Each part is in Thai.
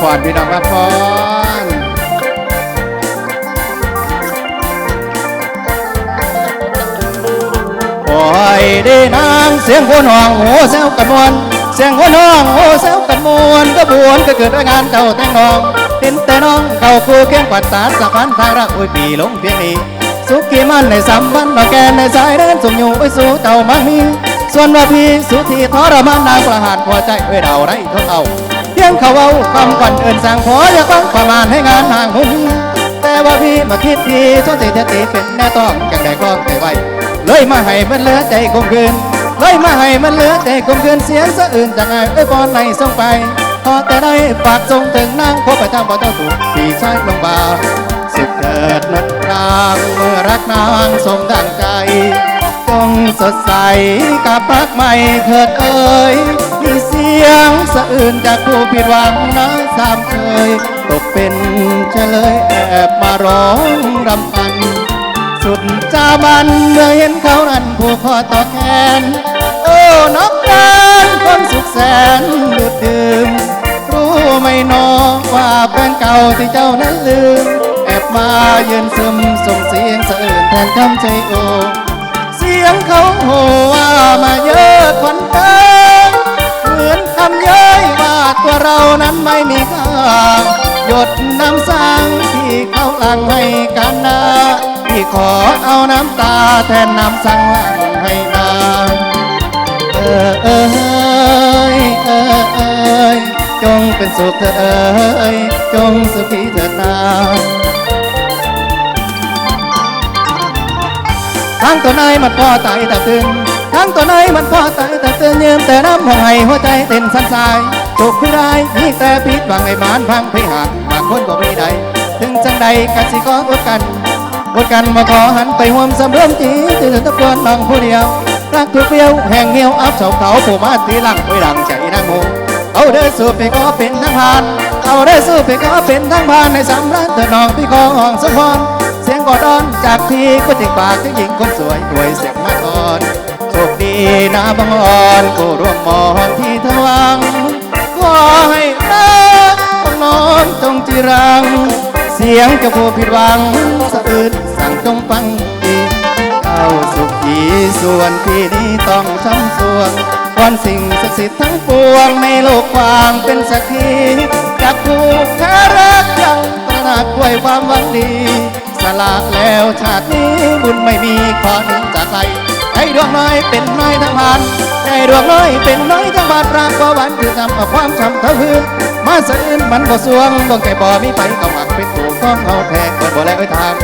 พรพี่น้องรับพรโอ้ยด้นางเสียงคนห้องโหแซวกันมวนเสียงคนห้องโหแซวกันมวนก็บวนก็เกิดด้วยงานเก่าแต่งน้องเห็นแต่น้องเก่าคู่เคียงกวัดสารสัพันทางรักอุ้ยปีหลงเพียงนี้สุขีมันในสัมพันมาแกนในสายเดินส่งอยู่ไปสู่เต่ามังมีส่วนว่าพี่สุธีทรมานนางประหารพอใจเอ้ยเดาไรทนเอา เพียงเขาเอาคำก่อนเอินสั่งพออยากฟังประมาณให้งานห่างหุ่นแต่ว่าพี่มาคิดทีสนใจแท้ตีเป็นแน่ต้องจังได้คล้องใจไว้เลยมาให้มันเหลือใจคงคืนเลยมาให้มันเหลือใจคงคืนเสียงสะอื่นจากไงเอ้ยบอลในส่งไปพอแต่ได้ฝากส่งถึงนางพบไปทำบ่เจ้าถูกพี่ชายลงบาสุดเกิดนัดรางเมื่อรักนางสมดังใจ จงสดใสกับปักใหม่เถิดเอ่ย มีเสียงสะอื่นจากผู้ผิดหวังนะสามเคย ตกเป็นเฉลยแอบมาร้องรำพัน สุดจามันเมื่อเห็นเขานั้นผูกคอต่อแขนโอ้นกการความสุขแสนดูดดื่ม รู้ไหมนอว่าแฟนเก่าที่เจ้านั้นลืม แอบมาเยืนซึมส่งเสียงสะอื่นแทนคำใจโอเสียงเขาโหว่ามาเยอะควันเหมือนคำเย้ยว่าตัวเรานั้นไม่มีค่าหยดน้ำสังที่เขาหลังให้กันนาที่ขอเอาน้ำตาแทนน้ำสังหลังให้นาเออเอยเออเอยจงเป็นสุขเถิดเอยจงสุขีเถิดนาทั้งตัวนายมันพอตายแต่ตื่น ทั้งตัวนายมันพอตายแต่เตื่นยืมแต่น้ำห้องให้หัวใจเต้นสั่นสายจุกคือได้มีแต่พิษหวังไอ้มานพังพิหักบางคนก็ไม่ได้ถึงจังใดกันสิก็อดกันอดกันมาขอหันไปห่วมสำเริ่มจีตื่นตะกวนน้องผู้เดียวรักทุกเดียวแห่งเหี่ยวอับเสาเขาผู้มาตีหลังไว้ดังใจนางโมเอาเด้อสู้ไปก็เป็นทั้งพานเอาเด้สู้ไปก็เป็นทั้งพานในสำรันเถิดน้องพี่ของห้องสมพรเสียงกอดอนจากพี่ก็ติดปากที่หญิงคนสวยด้วยเสียงมาก่อน คดีนะบังอ่อนกูร่วมมอนที่เธอหวังขอให้รักของน้องจงจีรัง เสียงจ้าผู้ผิดหวังสะอื้นสั่งจงฟังดีเจ้าสุขีส่วนพี่นี้ต้องช้ำสวงวันสิ่งศักดิ์สิทธิ์ทั้งปวงในโลกกว้างเป็นสักขีจากผู้แท้รักยังตระหนักด้วยความหวังดี สลากแล้วชาตินี้บุญไม่มีขอหนึ่งจากใคร ให้ดวงน้อยเป็นน้อยทั้งพันให้ดวงน้อยเป็นน้อยทั้งบานรักว่าวันคือทำเอาความช้ำเท่าพื้นมาสะอื่นมันบ่สวงดวงแก่บ่มีไปก็หมักเป็นถูกต้องเอาแทงเปิดบ่แล้วไอ้ทาง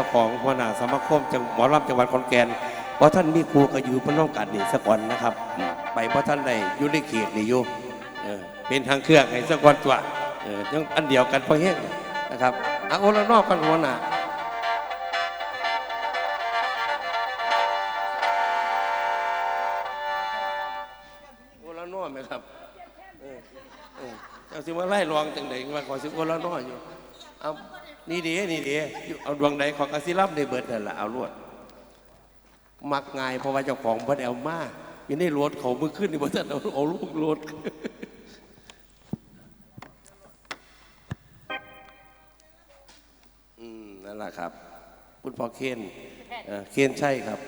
จ้าของหัวหน้าสมาคมจังหมอลำจังหวัดขอนแก่นเพราะท่านมีครูก็อยู่พน้องกันนี่สะก่อนนะครับ ไปเพราะท่านได้อยู่ในเขตนี่อยู่เออเป็นทางเครื่องให้สะก่อนตัวเออยังอันเดียวกันพอแห้งนะครับเอาโอละนอกกันหัวหน้าโอละนอกไหมครับเออเออเจ้าสิว่าไล่รองจังไดว่าขอสิโอละน้อยอยู่เอา นี่ดีนี่ดีเอาดวงใดของกสิรับในเบิดนั่นแหละเอาลวด มักง่ายเพราะว่าเจ้าของบ่ได้เอามาอยู่ในรถเขามือขึ้นในบ่ทันเอาเอาลูกรถอืมนั่นแหละครับ คุณพ่อเคนเออเคนใช่ครับ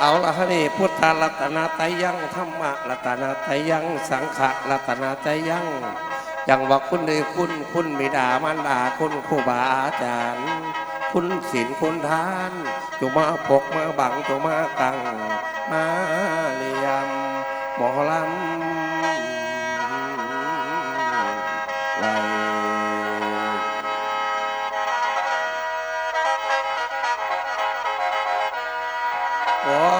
เอาละฮะนี่พุทธลัตนาตายังธรรมะลัตนาตายังสังขรัตนาตายังอย่างว่าคุณเลยคุณคุณมิดามันดาคุณครูบาอาจารย์ คุณศีลคุณทานจงมาปกมาบังจงมากังมาเลียมหมอลำไหลโอ้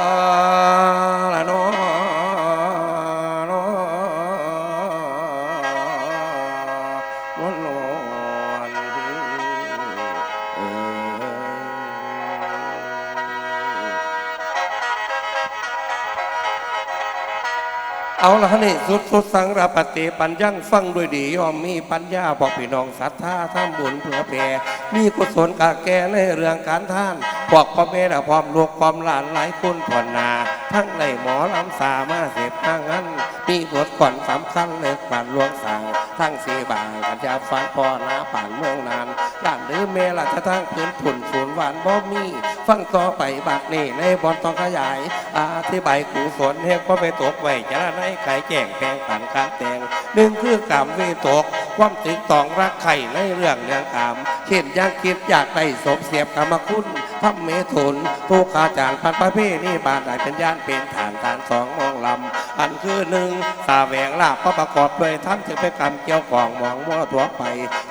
นี่สุดสุดสังรปฏิปัญญังฟังด้วยดียอมมีปัญญาบอกพี่น้องศรัทธาทำบุญเพื่อแผ่มีกุศลกาแก่ในเรื่องการท่านพวกพ่อแม่และพร้อมลูกความหลานหลายคนผ่อนนา ทั้งในหมอลำสามาเสพทางนั้นมีบทก่อนสำคัญเลยป่านหลวงสั่งทั้งสีบางกันยาฟันพอนาป่านเมืองนานด้านหรือเมลัจะทั้งพื้นผุนศูนย์หวานบ่มี ฟังต่อไปบักนี่ในบอลต้องขยายอธิบายขู่สนเฮกก็ไปตกไว้จะในไข่แก่งแปลงปันกาแตงหนึ่งคือกรรมเวตก ความตึงตองรักไข่ในเรื่องเรื่องกรรมเช่นยากคิดอยากได้สมเสียบกรรมคุณทำเมถุนผู้ขาจารพันประเภทนี่บานได้เป็นย่านเป็นฐานฐานสองมองลำ อันคือหนึ่งสาแหวงลาบก็ประกอบด้วยทั้งถึงเป็นกรรมเกี่ยวของหมองมั่วทั่วไป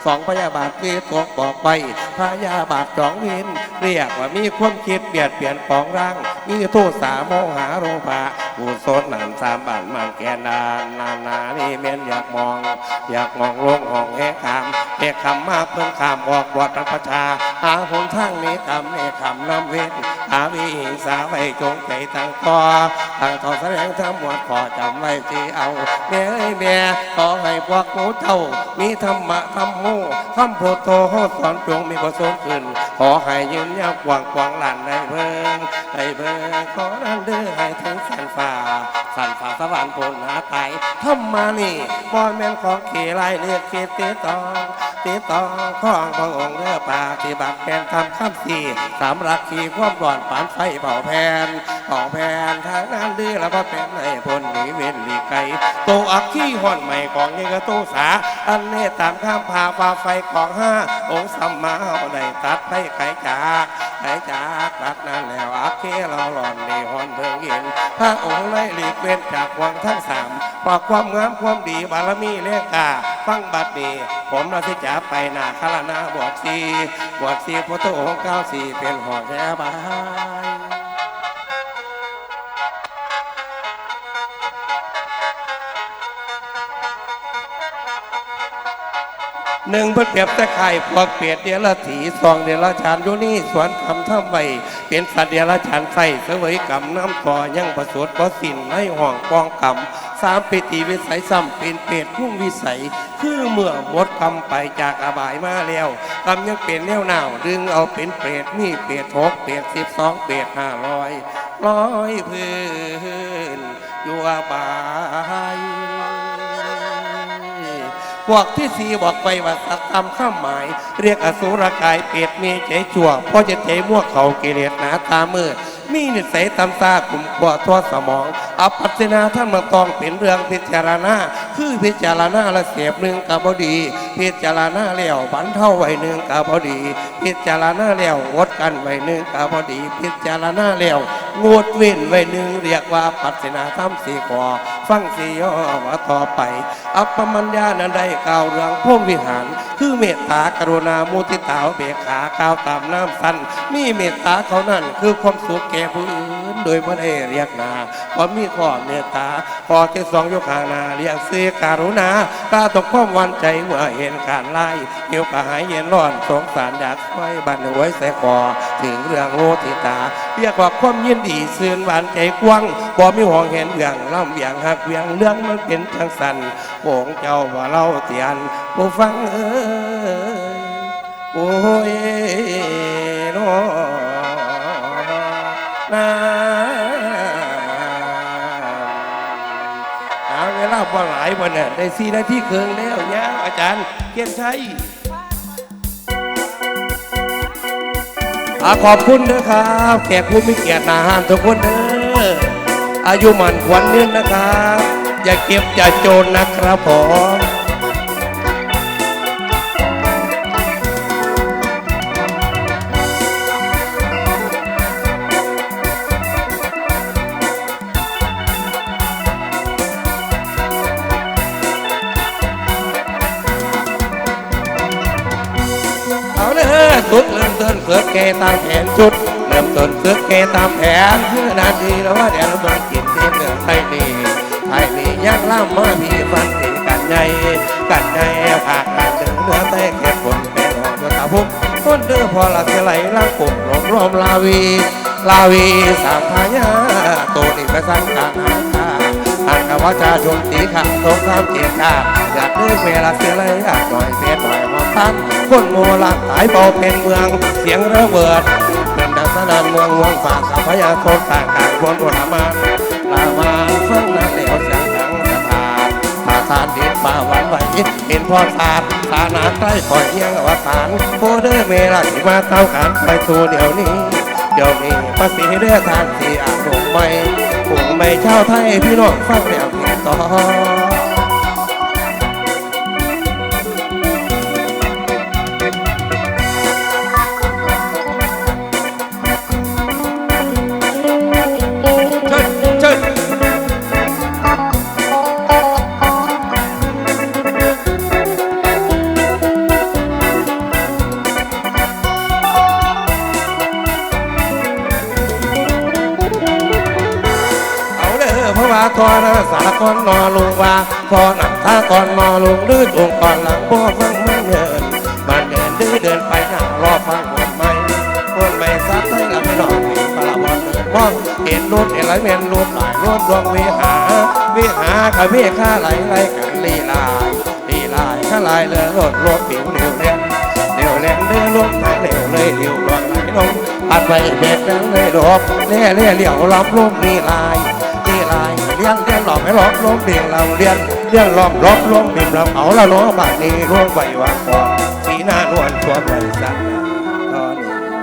สองพยาบาทที่ตัวบอกไปพยาบาทสองวินเรียกว่ามีความคิดเปลี่ยนเปลี่ยนปองร่าง มีโทษสาโมหาโรภะผู้โซนหนันสามบันมันแกนานนานานี่เมียนอยากมอง อยากมองลงห้องแห่คำแห่คำมาเพิ่งคำออกบวชบรรพชาหาหนทางนี้คำนี้คำน้ำเวทหาวิสาไว้จงใจตั้งต่อตั้งต่อแสดงทั้งหมดขอจำไว้ที่เอาแม่เอ้ยแม่ขอให้พวกหนูเจ้า มีธรรมะธรรมโมคำโพโตโหสอนจงมีประสงค์ขึ้น ขอให้ยืนยาวกว้างกวางหลานในเพิงในเพิงขอนั้นเดือให้ถึงสันฟ้าสันฟ้าสวรรค์ปนหาไตทำมานี่บอยแม่นของเขลายเลือกขตเตตองเตตองของพระองค์เลือปาฏิบัติแผนทำข้ามสี่สามรักขีความร้อนปานไฟเผาแผนเผาแผนทางนั้นดื้อแล้วก็เป็นในพลหนีเว้นหลีไกลโตอักขี้ห่อนใหม่ของยังกระตู้สา อันเนี้ตามข้ามพาฟ้าไฟของห้าองค์สัมมาเอาได้ตัดไฟไขจากไขจากตัดนั้นแล้วอักเคเราหล่อนในห่อนเพิ่งเห็นพระองค์ไล่หลีกเว้นจากวังทั้งสามปอกความงามความดีบารมีเลกาฟังบัดนี้ผมเราที่จะไปนาคารนาบวชสีบวชสีพุทธองค์เก้าสี่เป็นหอแย่บาย หนึ่งเพื่อเปรียบแต่ไข่พวกเปียดเดียละถีสองเดียละชานอยู่นี่สวนคำทำไว้เป็นสัตว์เดียละชานใส่เสวยกรรมน้ำต่อยังประสวดประสินในห้องปองกรรมสามปิติวิสัยซ้ำเป็นเปรตพุ่งวิสัย คือเมื่อหมดกรรมไปจากอบายมาแล้วกรรมยังเป็นแนวหนาวดึงเอาเป็นเปรตมีเปรตหกเปรตสิบสองเปรตห้าร้อยร้อยพื้นอยู่อบาย พวกที่สีบอกไปว่าสัตว์ตามข้ามหมาย เรียกอสุรกายเปรตมีใจชั่วพราะจะใจมั่วเขากิเลสหนาตามืดมีนิสัยตำซากุ่มกว่าทั่วสมองอปัสนาท่านมาต้องเป็นเรื่องพิจารณา คือพิจารณาละเสียบหนึ่งกับบดี พิจารณาแล้วบันเท่าไว้หนึ่งกับบดี พิจารณาแล้วงดกันไว้หนึ่งกับบดี พิจารณาแล้ว งดเว้นไว้หนึ่งเรียกว่าปัสนาธรรมสี่ขอฟังสี่ย่อว่าต่อไป อัปปมัญญานันได้กล่าวเรื่องพรหมวิหาร คือเมตตากรุณามุทิตาเบกขากล่าวตามน้ำสั้นมีเมตตาเขานั่นคือความสุขแก่ผู้อื่น โดยไม่ได้เรียกนาพอมีข้อเมตตาขอที่สองยกขางนาเรียกเสียการุณาตาตกความวันใจเมื่อเห็นการไล่เหี่ยวกระหายเย็นร้อนสงสารอยากไว้บันไว้ใส่คอถึงเรื่องโมทิตา เรียกว่าความยินดีซื่นหวานใจกว้างบ่มีห่วงเห็นเรื่องล่ำเบียงหักเบียงเรื่องมันเป็นจังสันโป่งเจ้าว่าเล่าเตียนผู้ฟังเอ้ยโอ้ย บ่หลายวันน่ะได้สี่นาทีเคืองแล้วเนี่ยอาจารย์เกียรติชัยขอบคุณนะครับแขกผู้มีเกียรตินาหานทุกคนเด้อออายุมันขวัญยืนนะครับ อย่าเก็บอย่าโจรนะครับผม ต้นเสือเกตามแผนชุด เริ่มต้นเสือเกตามแผนคือนาทีแล้วว่าเดี๋ยวเราต้องกินที่เมืองไทยนี่ไทยนี่ยากล่ำมามีฟันตีกันใหญ่กันใหญ่ขาดการเดินเนื้อแต่แค่ผลแต่หอมเดือตาพุ่มต้นเดือพอละเสไหลล่างปุ่มรวมรวมลาวี ลาวีสามพายาตัวนี้ไปสร้างกลางหางคาทางกวาจะชมตีขาตกข้ามเกียรติาอยากได้เวลาเสียเลอยากหน่อยเสียหน่อย มองทันคนโมลาตายเบาเป็นเมือง เสียงระเบิดเป็นดังสนานเมืองเมืองฝากกับพญาโทนต่างกลางบนบนามาลามาฟังนั้นเหลวเสียงดังสะพานผาทานดินป่าหวันไหวเห็นพ่อสาดสานาใกล้คอยเอียงอวสานโคเดอร์เมลาที่มาเต้ากันไปตัวเดี๋ยวนี้ เดี๋ยวนี้ภาษีเรือทางที่อาจงไม่คงไม่เช่าวไทยพี่น้องฟังแล้วเพียงต่อ กลนอลุงว่าพอหนักท่ากอนนอลุงดื้อองค์ก่อนหลังพ่อฟังมันเดินมันเดินดื้อเดินไปหน้ารอฟังหมดไม่คนไม่ซักให้ละไม่นอนมีปลาบอลเดินมองเห็นรุ่นเห็นไรแม่นรุ่นหลายรุ่นดวงวิหาวิหากับวิข้าไหลไหลกันลีลายลีลายข้าไหลเลยรถรถผิวเหนียวเล่นเหนียวเล่นเดือลงทางเหนียวเลยเหนียวลวงไหลลงอัดไปเบ็ดนั้นเลยดอกเล่เล่เหลี่ยวล้อมลุ่มลีลายนีลาย เลี้ยงเลี้ยงหลอกให้หลอกล้มเบี่ยงเราเลี้ยงเลี้ยงหลอกล้อมล้มบิ่มเราเอาละเนาะบาดนี้ร่วงไหววางก่อนสีหน้านวลชวนไหวสั่นตอนนี้นะ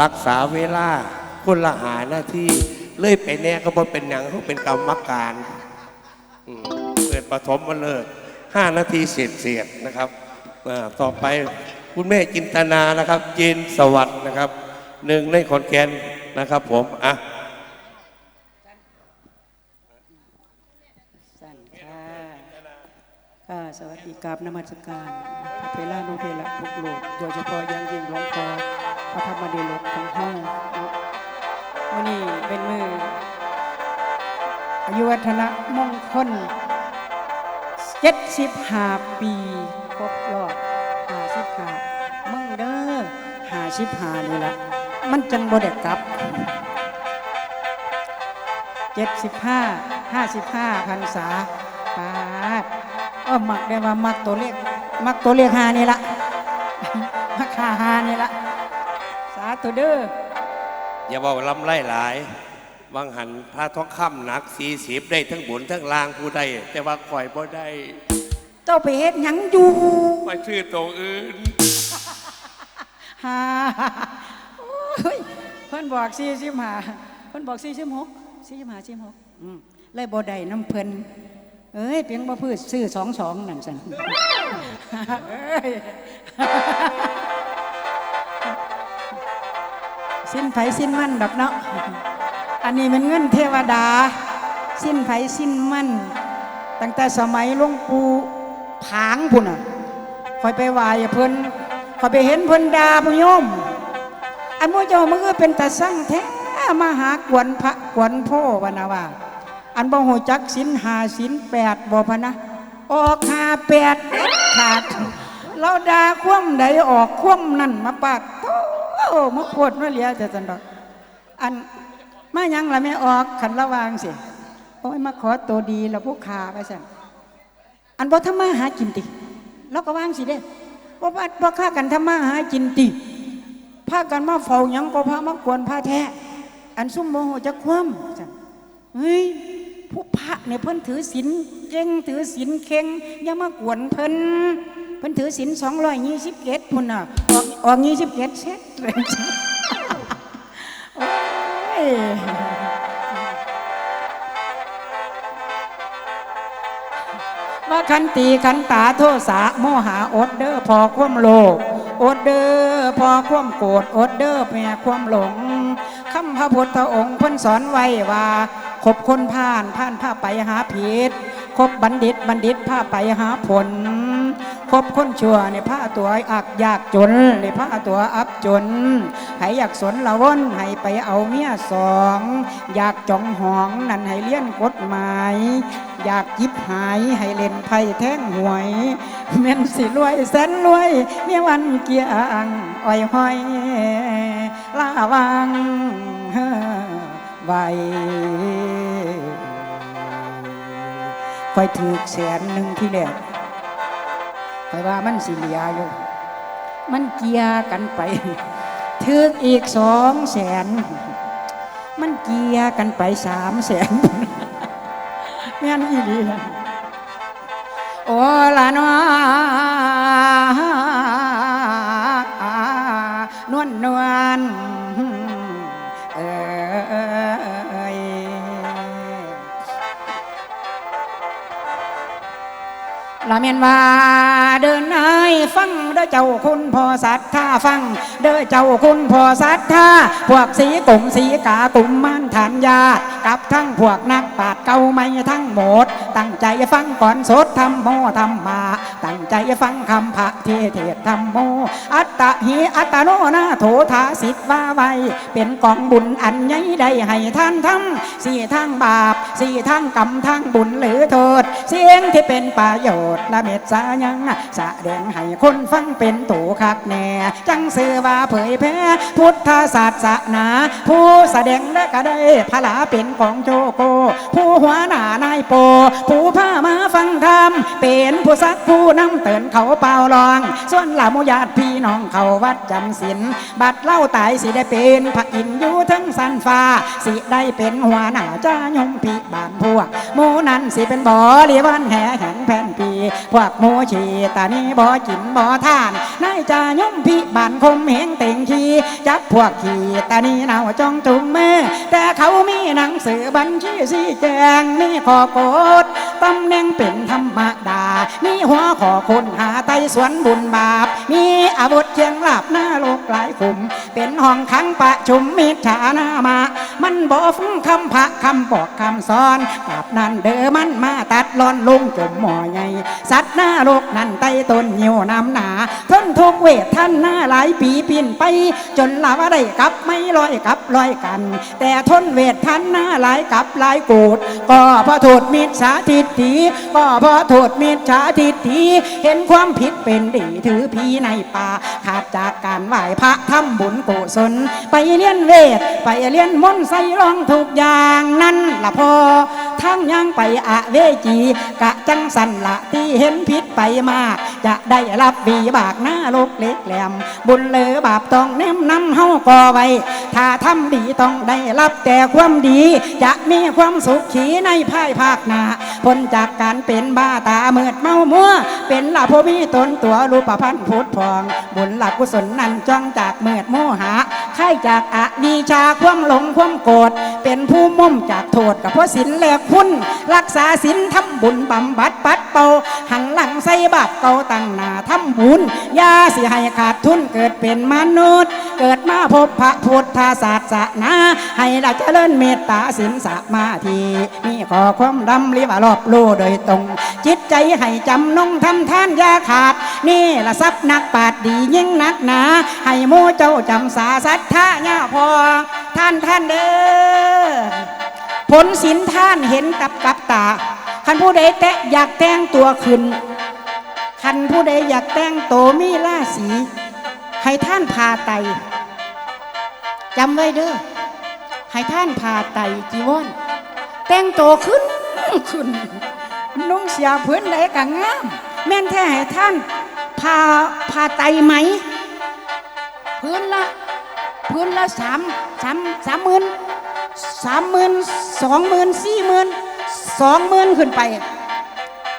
รักษาเวลาคนละหาหน้าที่เลื่อยไปแน่ก็บ่เป็นหยังเขาเป็นกรรมการเปิดปฐมมาเลิกห้านาทีเสียดเสียดนะครับต่อไปคุณแม่จินตนานะครับ เจนสวัสดนะครับ หนึ่งในขอนแก่นนะครับผมอะสั่นค่ะค่ะสวัสดีครับนมัสการพระเทรานุเทระทุกโลกโดยเฉพาะยังยิ่งหลวงพ่อพระธรรมเดลกของห้องวันนี้เป็นมืออายุวัฒนะมงคล75ปีครบรอบ55มึงเด้อ55นี่ละ มันจังบ่ได้กลับเจ็ดสิบห้าห้าสิบห้าพันษาปาดก็มักได้ว่ามักตัวเลขมักตัวเลขหานี่ละมักหาหานี่ละสาธุเด้ออย่าบอกลำไล่หลายบางหันพระทองคำหนักสี่สิบได้ทั้งบนทั้งล่างผู้ใดแต่ว่าข่อยบ่ได้เจ้าไปเฮ็ดหยังอยู่ไปชื่อตัวอื่นหา โอ้ยเพิ่นบอกสี่สิบห้าเพิ่นบอกสี่สิบหกสี่สิบห้าสี่สิบหกอืมเลยบ่ได้น้ำเพิ่นเอ้ยเพียงบ่พืชซื้อสองสองนั่นสันเอ้ยสิ้นไผสิ้นมั่นดอกเนาะอันนี้มันเงินเทวดา สิ้นไผสิ้นมั่นตั้งแต่สมัยหลวงปู่ผางพุ่นอะคอยไปไหว้เพิ่นคอยไปเห็นเพิ่นดาพโยม อันมเจ้ามันก็เป็นตาสั่งแท้มาหากวนพระกวนพ่อวะนะว่า อันบ่หูจักศีลหาศีลแปดบ่พะนะออกหาแปดขาดเราด่าคว่ำใดออกคว่ำนั่นมาปาดโตมาปวดมาเหลียแต่สันดอกอันมายังละไม่ออกขันระวางสิโอ้ยมาขอตัวดีแล้วผู้ขาไปสั่นอันบ่ทำมาหากินติแล้วก็วางสิเด้บ่ว่าบ่ฆ่ากันทำมาหากินติ พากันมาเฝ้าหยังก็พามากวนพาแท้อันซุ่มโมโหจะคว่ำเฮ้ยผู้พระเนี่ยเพิ่นถือศีลเก่งถือศีลเข่งอย่ามากวนเพิ่นเพิ่นถือศีลสองร้อยยี่สิบเกตพุ่นน่ะออกออกยี่สิบเกตเซ็ตเลยยว่าคันตีคันตาโทสะโมหาอดเดอ้อพอความโลภ อดเด้อพอความโกรธอดเด้อแม่ความหลงคำพระพุทธองค์เพิ่นสอนไว้ว่าคบคนผ่านผ่านผ้าไปหาผิดคบบัณฑิตบัณฑิตผ้าไปหาผล คบคนชั่วในผ้าตัวอักอยากจนในผ้าตัวอับจนให้อยากสนละวนให้ไปเอาเมียสอง อยากจองหองนั่นให้เลี้ยนกฎหมาย อยากยิบหายให้เล่นไพ่แท่งหวยเม่นสิรวยแสนรวยเมียวันเกียงอ้อยห้อยลาวังไว้คอยถือแสนหนึ่งที่แรก อยว่ามันสิเหลียอยู่ มันเกียกันไปถึกอีกสองแสน มันเกียกันไปสามแสนแม่นอีดีโอ้ละนว ลาเมียนว่าเดินนายฟังเด้อเจ้าคุณพอสัตท่าฟัง เด้อเจ้าคุณพอสัตท่าพวกสีกลุ่มสีกากลุ่มมันฐานญาติกับทั้งพวกนักปราดเก่าไม่ทั้งหมด ตั้งใจฟังก่อนสดทำโมทำมา ตั้งใจฟังคำพระเทเทศธรรมโม อัตตะหิอัตโนนาโถทาสิทธว่าไวเป็นกองบุญอันใหญ่ได้ให้ท่านทำสี่ทางบาปสี่ทางกรรมทางบุญหรือโทษ เสียงที่เป็นประโยชน์ละเม็ดสายังแสดงให้คนฟังเป็นตูคักแน่ จังสื่อว่าเผยแพร่พุทธศาสนา ผู้แสดงและก็ได้พลาเป็นของโจโก ผู้หัวหน้านายโป ผู้พามาฟังธรรมเป็นผู้สักผู้น้ำเตือนเขาเป่าลอง ส่วนเหล่าโมญาติพี่น้องเขาวัดจำศีลบัดเล่าตายสิได้เป็นพระอินอยู่ทั้งสันฟ้า สิได้เป็นหัวหน้าจ้ายมพิบานพวกหมูนั้นสิเป็นบ่อเลียวันแห่แห่งแผ่นปีพวกหมูชีตานี้บ่อกินบ่อทานนายจ้ายมพิบานคมเหงเต่งขี้จับพวกขี้ตานี้เนาจ้องจุงมือแต่เขามีหนังสือบัญชีสีแจงนี่ขอกดตำแหน่งเป็นธรรมดามีหัวขอคนหาไตสวนบุญบาป มีอาวุธเชียงลาบหน้าโลกหลายขุม เป็นห้องขังประชุมมิจฉาหนามา มันบอกฟังคำพระคำบอกคำสอนกับนั้นเด้อมันมาตัดลอนลงจมหมอใหญ่ สัตว์หน้าโลกนั่นไตต้นหิวน้ำหนาทนทุกเวทท่านหน้าหลายปีปีนไป จนลาวได้กลับไม่ลอยกลับลอยกัน แต่ทนเวทท่านหน้าหลายกลับหลายโกรธก็เพราะโทษมิจฉาทิฏฐิก็เพราะโทษมิจฉาทิฏฐิเห็นความผิดเป็นดีถือพีในป่า ขาดจากการไหว้พระทำบุญกุศลไปเลียนเวท ไปเลียนมนต์ใส่รองทุกอย่างนั้นละพอทั้งยังไปอะเวจี กะจังสันละที่เห็นผิดไปมากจะได้รับวีบากหน้าโลกเล็กแหลม บุญเลอบาปต้องเน้มนำเฮาก่อไว้ ถ้าทำดีต้องได้รับแต่ความดี จะมีความสุขขีในภายภาคหน้าพ้นจากการเป็นบ้าตาเมืดเมามัว เป็นละพมีตนตัวรูปพันธ์พุทธพอง บุญหลักกุศลนั้นจ้องจากเมือดโมหะค่จากอนีชาความหลงความโกรธเป็นผู้มุ่มจากโทษกับเพราะศีลและคุณรักษาศีลทำบุญบำบัดปัดเป่าหันหลังใส่บาปเก่าตั้งหน้าทำบุญยาสิให้ขาดทุนเกิดเป็นมนุษย์ เกิดมาพบพระพุทธศาสนาให้เราเจริญเมตตาศีลสมาธินี่ขอความดำริว่ารอบรู้โดยตรง จิตใจให้จำนงทำท่านยาขาด นี่ละทรัพย์นักปาดดียิ่งนักหนา ให้หมู่เจ้าจำสาสัทธาญาพอ ท่านท่านเด้อผลสินท่านเห็นกับกับตาคันผู้ใดแตะอยากแต่งตัวขึ้น คันผู้ใดอยากแต่งโตมีราศีให้ท่านพาไตจำไว้เด้อให้ท่านพาไตจีวรแต่งโตขึ้นขึ้นนุ่งเสียพื้นใดก็งาม แม่นแท้ให้ท่านพาพาไตไหม พื้นละพื้นละสามสามสามหมื่นสามหมื่นสองหมื่นสี่หมื่นสองหมื่นขึ้นไป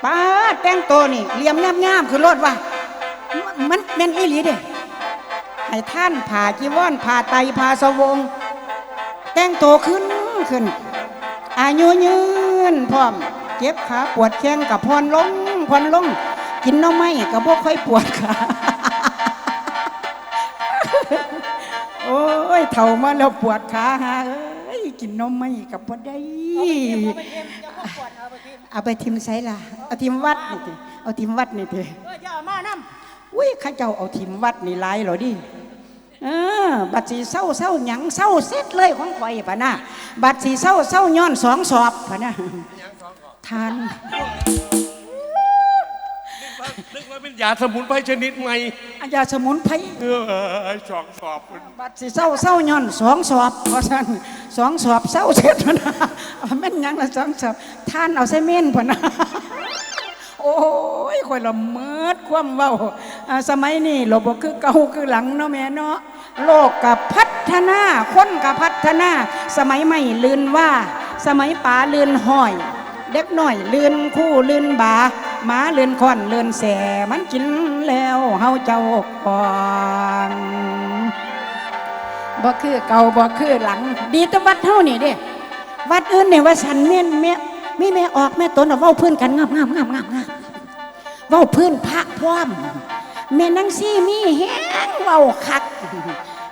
ป้าดแต่งตัวนี่เหลี่ยมงามๆคือรถว่ามันแม่นอีหลีเด้ให้ท่านผ่าจีวรผ่าไตผ่าสวง แต่งตัวขึ้นขึ้น อายุยืนพร้อม เจ็บขาปวดแข้งกับพรลงพรลง กินน้อไม้กับพวกค่อยปวดขาโอ้ยเท่ามาแล้วปวดขาหาเอ้ยกินน้อไม้กับพอได้ เอาไปทิมไซล่ะ เอาทิมวัดนี่ทีเอาทิมวัดนี่ทีเอออย่าเอามานํอุ้ยข้าเจ้าเอาทิมวัดนี่หลายเหรอดิเออบัตรสีเศร้าเศร้าหยังเศร้าเสร็จเลยของข่อยปะนะบัตรสีเศร้าเศร้าย้อนสองสอบปะนะทาน นึกว่าเป็นยาสมุนไพรชนิดใหม่อาญาสมุนไพรเออสองสอบบัตรสีเศร้าเศร้าย้อนสองสอบเพราะฉะนั้นสองสอบเศร้าเสร็จปะนะเอาแม่นหยังละสองสอบทานเอาใส่เม่นปะนะโอ้ยข่อยละเมิดความเว้าอ่าสมัยนี้เราบอกคือเก่าคือหลังเนาะแม่เนาะโลกกับพัฒนาคนกับพัฒนา สมัยใหม่ลืนว่า สมัยป๋าลืนห้อย เด็กน้อยลืนคู่ลืนบาห มาเลื่อนคอนเลื่อนแสมันกินแล้วเฮาเจ้าก่อนบ่คือเก่าบ่คือหลัง ดีต่วัดเฮานี่เด้วัดอื่นเนี่ยว่าฉันแม่นแม่มีแม่ออกแม่ตนเอาเว้าเพื่อนกันงามงามงามงามงามเว้าเพื่อนพระพร้อมแม่นังซี่มีแห้งเว้าคัก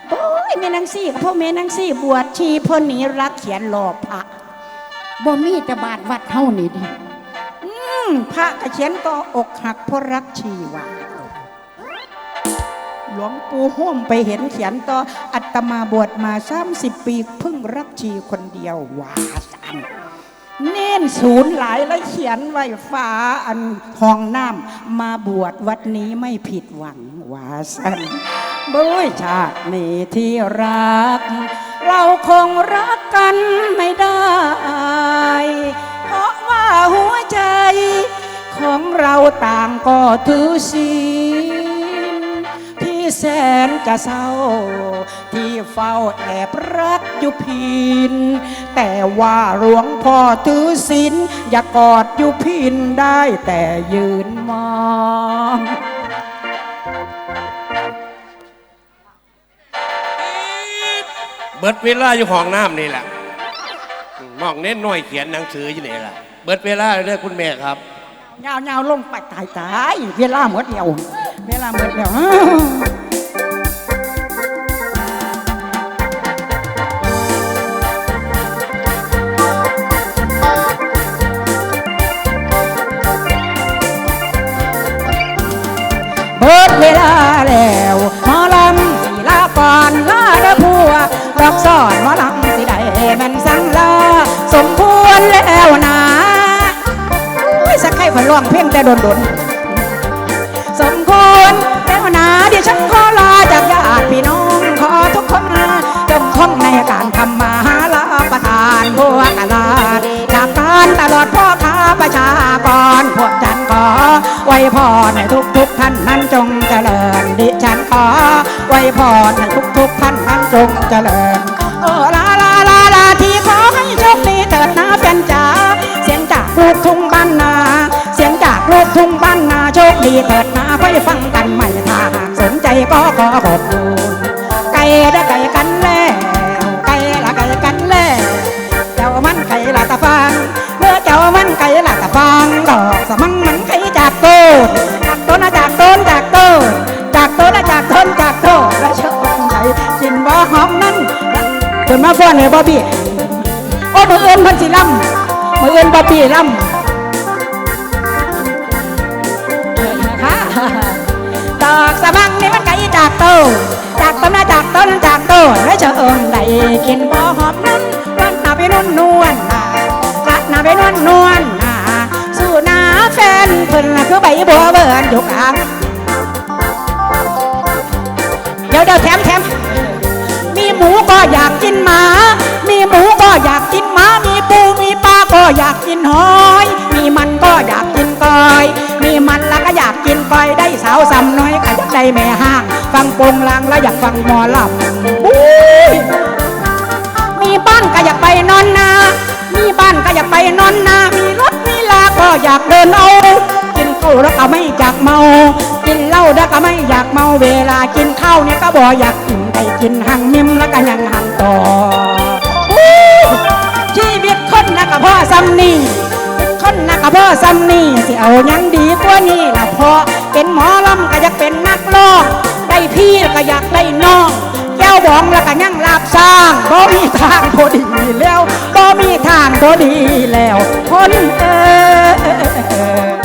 โอ้ยแม่นังซี่พ่อแม่นังซี่บวชชีพ่นนี้รักเขียนหล่อพระบ่มีแต่บาทวัดเฮานี่ดิอืม พระกระเขียนก็อกหักเพราะรักชีวาหลวงปู่โฮมไปเห็นเขียนต่ออัตมาบวชมา30ปีเพิ่งรักชีคนเดียววาสันเน้นศูนย์หลายและเขียนไว้ฟ้าอันห้องน้ำมาบวชวัดนี้ไม่ผิดหวังวาสันบุ้ยชาตินี้ที่รัก เราคงรักกันไม่ได้ หัวใจ ของเราต่างก็ถือศีลที่แสนจะเศร้า ที่เฝ้าแอบรักอยู่พิน แต่ว่าหลวงพ่อถือศีลอย่ากอดอยู่พินได้แต่ยืนมองเบิดเวลาอยู่ห้องน้ำนี่แหละมองเน้นน้อยเขียนหนังสืออยู่นี่แหละ บิดเวลาเด้อคุณแม่ครับยาวยาวลงไปตายตายเวลาหมดเดียวเวลาหมดแล้วเบิดเวลาแล้วหมอลำสีลาก่อนลาเด้อผัวรักสอนหมอลำ ร้องเพลงแต่โดนๆสมควรแล้วนะเดี๋ยวฉันขอลาจากญาติพี่น้องขอทุกคนจงคงในการทำมาหาลาประทานพวกลาจากการตลอดพ่อค้าประชากรพวกฉันขอไว้พรให้ทุกทุกๆท่านนั้นจงเจริญดิฉันขอไว้พรให้ทุกทุกๆท่านนั้นจงเจริญโอ้ลาลาลาลาที่ขอให้โชคดีเถิดนะแฟนจ๋าเสียงจากลูกทุ่งบ้านนา ทุ่งบ้านนาโชคดีเถิดนะค่อยฟังกันใหม่ถ้าหากสนใจก็ขอขอบคุณไก่ได้ไก่กันแล้วไก่ละไก่กันแล้วเจ้ามันไก่ละตะฟางเมื่อเจ้ามันไก่ละตะฟางดอกสมังมันไก่จากต้นจากต้นนะจากต้นจากต้นจากต้นนะจากต้นจากต้นแล้วเชื่อไก่กินบ่หอมนั้นเกิดมาฟ้อนเลยบ่พี่โอ้มือเอื้นเพันสิลำมือเอื้นบ่พี่ลำ สะบังนี่มันไกลจากโตจากต้นนะจากต้นจากโตและเจะเอิญได้กินบ่หอมนั้นรักนาไปนวลนวลนารักนาไปนวลนวลนาสู่หนาแฟนเพิ่นคือใบบัวเบิ่นอยู่กลางเดี๋ยวเดี๋ยวแถมแถมมีหมูก็อยากกินหมา มีหมูก็อยากกินหมา มีปูมีปลาก็อยากกินหอย มีมันก็อยากกินกอย มีมันแล้ก็อยากกินก้อยได้สาวซ้ำน้อยก็อยากได้แม่ห้าง ฟังปงลางแล้วอยากฟังหมอลำมีบ้านก็อยากไปนอนนา มีบ้านก็อยากไปนอนนา มีรถมีลาก็อยากเดินเอา กินข้าวแล้วก็ไม่อยากเมา กินเหล้าแล้วก็ไม่อยากเมาเวลากินข้าวเนี่ยก็บ่อยากกินไปกินหังมิมแล้วก็ยังหังต่อชีวิตคนนะก็บพ่อซ้ำนี่ เอาพ่อซ้ำนี่สิเอายังดีกว่านี่ละพอเป็นหมอลำก็อยากเป็นนักร้อง ได้พี่ก็อยากได้น้อง แก้วบองแล้วก็ยังลาบสร้างบ่มีทางพอดีแล้วบ่มีทางพอดีแล้วคนเออ